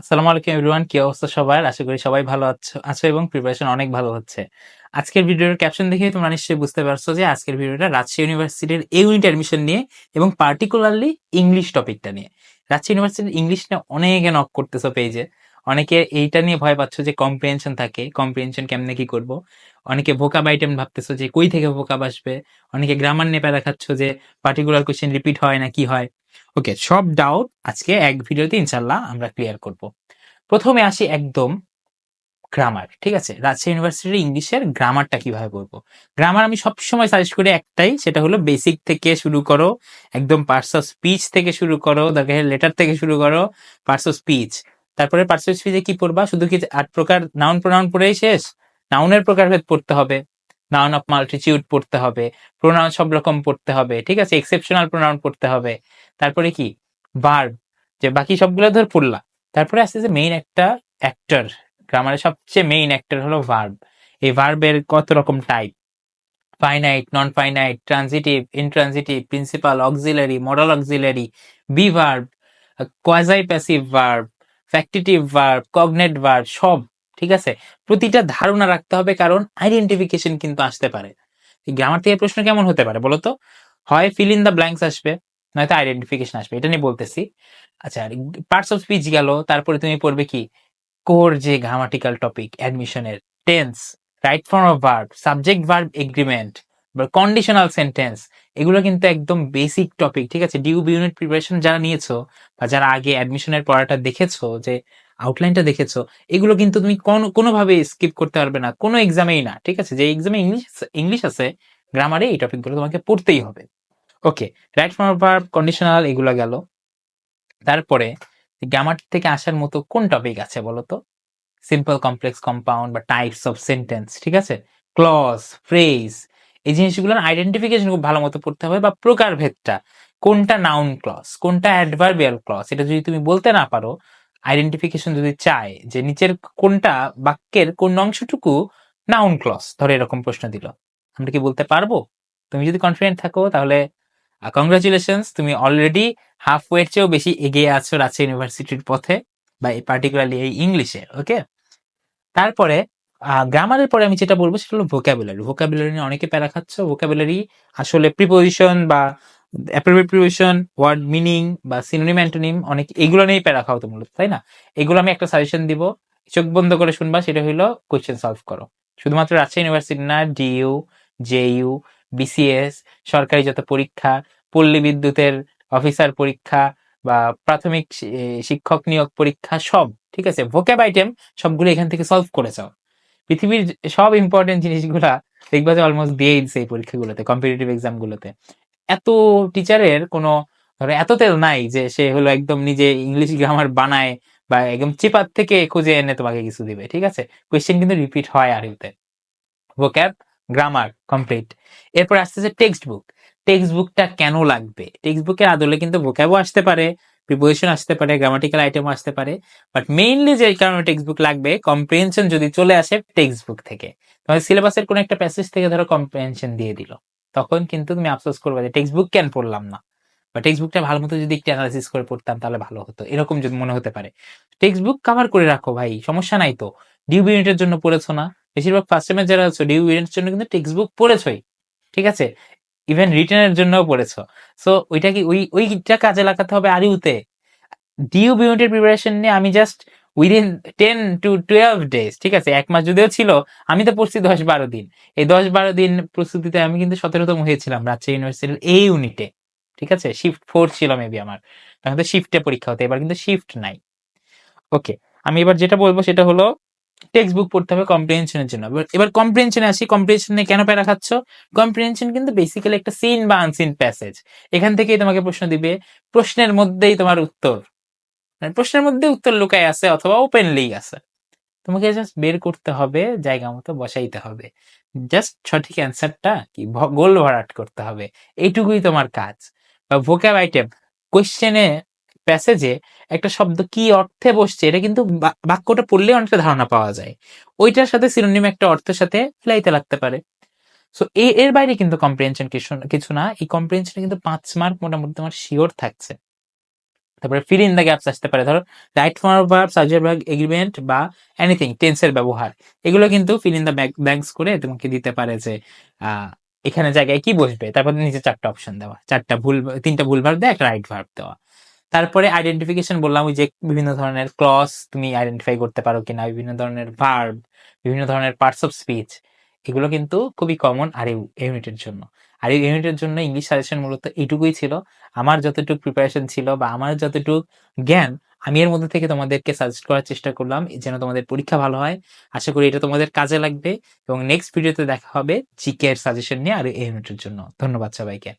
আসসালামু আলাইকুম এভরিওয়ান, কি অবস্থা সবার? আশা করি সবাই ভালো আছো আছো এবং প্রিপারেশন অনেক ভালো হচ্ছে। আজকের ভিডিওর ক্যাপশন দেখে তোমরা নিশ্চয়ই বুঝতে পারছ যে আজকের ভিডিওটা রাজশাহী ইউনিভার্সিটির এ ইউনিট অ্যাডমিশন নিয়ে এবং পার্টিকুলারলি ইংলিশ টপিকটা নিয়ে। রাজশাহী ইউনিভার্সিটির ইংলিশ নিয়ে অনেকে নক করতেছো পেজে অনেকে এইটা নিয়ে ভয় পাচ্ছ যে কম্প্রিহেনশন থাকে কম্প্রিহেনশন কেমনে কি করব? অনেকে ভোকাব আইটেম ভাবতেছো যে কই থেকে ভোকাব আসবে? অনেকে গ্রামার নিয়ে প্যারা খাচ্ছ যে পার্টিকুলার কোশ্চেন রিপিট হয় না কি হয়? ওকে সব ডাউট আজকে এক ভিডিওতে ইনশাল্লাহ আমরা ক্লিয়ার করব। প্রথমে আসি একদম গ্রামার ঠিক আছে? রাজশাহী ইউনিভার্সিটির ইংলিশের গ্রামারটা কীভাবে পড়ব? গ্রামার আমি সবসময় সাজেস্ট করি একটাই, সেটা হলো বেসিক থেকে শুরু করো, একদম পার্স অফ স্পিচ থেকে শুরু করো, দরকার লেটার থেকে শুরু করো পার্স অফ স্পিচ তারপরে অফ স্পিচে কি পড়বা? শুধু কি আট প্রকার নাউন প্রোনাউন পড়েই শেষ? নাউনের প্রকারভেদ পড়তে হবে। নাউন অফ মাল্টিটিউড পড়তে হবে। প্রোনাউন সব রকম পড়তে হবে। ঠিক আছে? এক্সেপশনাল প্রোনাউন পড়তে হবে। তারপরে কি? ভার্ব যে বাকি সবগুলো ধর পড়লা। তারপরে আসছে যে মেইন একটা অ্যাক্টর গ্রামারের সবচেয়ে মেইন অ্যাক্টর হলো ভার্ব এই ভার্বের কত রকম type finite non finite transitive intransitive principal auxiliary modal auxiliary be verb quasi passive verb factitive verb cognate verb সব, ঠিক আছে? প্রতিটা ধারণা রাখতে হবে, কারণ আইডেন্টিফিকেশন কিন্তু আসতে পারে। গ্রামার থেকে প্রশ্ন কেমন হতে পারে বলো তো? হয় ফিল ইন দ্য ব্ল্যাঙ্কস আসবে, নয়তো আইডেন্টিফিকেশন আসবে, এটা নিয়ে বলতেছি। আচ্ছা পার্টস অফ স্পিচ গেল, তারপরে তুমি পড়বে কি? কোর যে গ্রামাটিক্যাল টপিক অ্যাডমিশনের tense right form of verb subject verb agreement বা কন্ডিশনাল সেন্টেন্স এগুলো কিন্তু একদম বেসিক টপিক ঠিক আছে? ডিউ ইউনিট প্রিপারেশন যারা নিয়েছো বা যারা আগে অ্যাডমিশনের পড়াটা দেখেছ, যে আউটলাইনটা দেখেছ, এগুলো কিন্তু তুমি কোন- কোনোভাবে স্কিপ করতে পারবে না, কোনো এক্সামেই না, ঠিক আছে? যে এক্সামে ইংলিশ ইংলিশ আছে গ্রামারে এই টপিকগুলো তোমাকে পড়তেই হবে। Okay right form verb conditional এগুলো গেল। তারপরে গ্রামার থেকে আসার মতো কোন টপিক আছে বলো তো সিম্পল কমপ্লেক্স কম্পাউন্ড বা টাইপস অফ সেন্টেন্স ঠিক আছে? ক্লজ ফ্রেজ এই জিনিসগুলোর আইডেন্টিফিকেশন খুব ভালো মতো পড়তে হবে বা প্রকারভেদটা, কোনটা নাউন ক্লস কোনটা অ্যাডভার্বিয়াল ক্লস এটা যদি তুমি বলতে না পারো আইডেন্টিফিকেশন যদি চায় যে নিচের কোনটা বাক্যের কোন অংশটুকু নাউন ক্লস ধরে এরকম প্রশ্ন দিল। আমরা কি বলতে পারব? তুমি যদি কনফিডেন্ট থাকো, তাহলে কংগ্রাচুলেশনস তুমি অলরেডি হাফ ওয়ের চেয়েও বেশি এগিয়ে আছো রাজশাহী ইউনিভার্সিটির পথে, বা এই পার্টিকুলারলি এই ইংলিশে ওকে তারপরে গ্রামারের পরে আমি যেটা বলব সেটা হলো ভোকাবুলারি ভোকাবুলারি নিয়ে অনেকে প্যারা খাচ্ছ ভোকাবুলারি আসলে প্রিপোজিশন বা প্রিপোজিশন ওয়ার্ড মিনিং বা সিনোনিম অ্যান্টোনিম অনেক এগুলো নিয়েই প্যারা খাও তো মূলত তাই না? এগুলো আমি একটা সাজেশন দিব। চোখ বন্ধ করে শুনবা, সেটা হলো কোয়েশ্চেন সলভ করো। শুধুমাত্র রাজশাহী ইউনিভার্সিটি না ডিইউ জেইউ বিসিএস সরকারি যত পরীক্ষা, পল্লী বিদ্যুতের অফিসার পরীক্ষা বা প্রাথমিক শিক্ষক নিয়োগ পরীক্ষা, সব, ঠিক আছে? ভোক্যাব আইটেম সবগুলো এখান থেকে সলভ করে যাও। পৃথিবীর সব ইম্পর্টেন্ট জিনিসগুলা দেখবা যে অলমোস্ট দিয়েই দিচ্ছে এই পরীক্ষাগুলোতে কম্পিটিটিভ এক্সামগুলোতে এত টিচারের কোনো, ধরো এত তেল নাই যে সে হলো একদম নিজে ইংলিশ গ্রামার বানায় বা একদম চেপার থেকে খুঁজে এনে তোমাকে কিছু দিবে, ঠিক আছে? কোয়েশ্চেন কিন্তু রিপিট হয় আর ইউতে ভোক্যাব গ্রামার কমপ্লিট এরপর আসতেছে টেক্সট বুক টেক্সট বুকটা কেন লাগবে? টেক্সট বুকের আদলে কিন্তু ভোক্যাবও আসতে পারে প্রিপোজিশন আসতে পারে গ্রামাটিক্যাল আইটেমও আসতে পারে বাট মেইনলি যে কারণে টেক্সট বুক লাগবে কম্প্রিহেনশন যদি চলে আসে টেক্সট বুক থেকে তোমার সিলেবাসের কোনো একটা প্যাসেজ থেকে ধরো কম্প্রিহেনশন দিয়ে দিল, তখন কিন্তু তুমি আফসোস করবে যে টেক্সট বুক কেন পড়লাম না? বা টেক্সট বুকটা ভালো মতো যদি একটু অ্যানালাইসিস করে পড়তাম তাহলে ভালো হতো, এরকম যদি মনে হতে পারে। টেক্সট বুক কভার করে রাখো ভাই, সমস্যা নাই তো। ডিউ ইউনিটের জন্য পড়েছো না? বেশিরভাগ ফার্স্ট সেমের যারা আছো ডিউ ইউনিটের জন্য কিন্তু টেক্সট বুক পড়েছই, ঠিক আছে? ইভেন রিটার্নের জন্যও পড়েছো। সো ওইটা কি, ওই, ওইটা কাজে লাগাতে হবে আরিউতে? ডিউ ইউনিটের প্রিপারেশন নিয়ে আমি just within ten to twelve days ঠিক আছে? এক মাস যদিও ছিল, আমি তো পড়ছি দশ বারো দিন। এই দশ বারো দিন প্রস্তুতিতে আমি কিন্তু সতেরোতম হয়েছিলাম রাজশাহী ইউনিভার্সিটির এই ইউনিটে ঠিক আছে? শিফট ফোর ছিল মেবি আমার। তখন তো শিফটে পরীক্ষা হতো, এবার কিন্তু শিফট নাই। ওকে আমি এবার যেটা বলব সেটা হলো টেক্সট বুক পড়তে হবে কম্প্রিহেনশনের জন্য। এবার- কম্প্রিহেনশনে আসি কম্প্রিহেনশনে কেন প্যারা খাচ্ছ? কম্প্রিহেনশন কিন্তু বেসিক্যালি একটা সিন বা আনসিন প্যাসেজ এখান থেকেই তোমাকে প্রশ্ন দিবে, প্রশ্নের মধ্যেই তোমার উত্তর। মানে প্রশ্নের মধ্যে উত্তর লুকায় আছে অথবা ওপেনলি আছে। তোমাকে জাস্ট বের করতে হবে, জায়গা মতো বসাইতে হবে। জাস্ট সঠিক অ্যান্সারটা কি? গোল ভরাট করতে হবে। এইটুকুই তোমার কাজ। বা ভোক্যাব আইটেম কোয়েশ্চেনে প্যাসেজে একটা শব্দ কি অর্থে বসছে, এটা কিন্তু বাক্যটা পড়লে অনেকটা ধারণা পাওয়া যায়। ওইটার সাথে সিনোনিম একটা অর্থের সাথে ফ্লাইতে লাগতে পারে। সো এর বাইরে কিন্তু কম্প্রিহেনশন কিছু না এই কম্প্রিহেনশনে কিন্তু পাঁচ মার্ক মোটামুটি তোমার শিওর থাকছে। তারপরে ফিল ইন দ্য গ্যাপস আসতে পারে, ধরো right form verb subject verb agreement বা এনিথিং টেন্সের ব্যবহার, এগুলো কিন্তু ফিল ইন দ্য ব্যাংকস করে তোমাকে দিতে পারে যে এখানে জায়গায় কি বসবে, তারপর নিচে চারটা অপশন দেওয়া, চারটা ভুল, তিনটা ভুল ভার্ব দেওয়া একটা রাইট ভার্ব দেওয়া। তারপরে আইডেন্টিফিকেশন বললাম, ওই যে বিভিন্ন ধরনের ক্লস তুমি আইডেন্টিফাই করতে পারো কিনা, বিভিন্ন ধরনের ভার্ব বিভিন্ন ধরনের পার্টস অফ স্পিচ এগুলো কিন্তু খুবই কমন আর ইউনিটের জন্য। আর এই ইউনিটের জন্য ইংলিশ সাজেশন মূলত এইটুকুই ছিল, আমার যতটুকু প্রিপারেশন ছিল বা আমার যতটুকু জ্ঞান, আমি এর মধ্যে থেকে তোমাদেরকে সাজেস্ট করার চেষ্টা করলাম, যেন তোমাদের পরীক্ষা ভালো হয়। আশা করি এটা তোমাদের কাজে লাগবে এবং নেক্সট ভিডিওতে দেখা হবে জিকে এর সাজেশন নিয়ে আর ইউনিটের জন্য। ধন্যবাদ সবাইকে।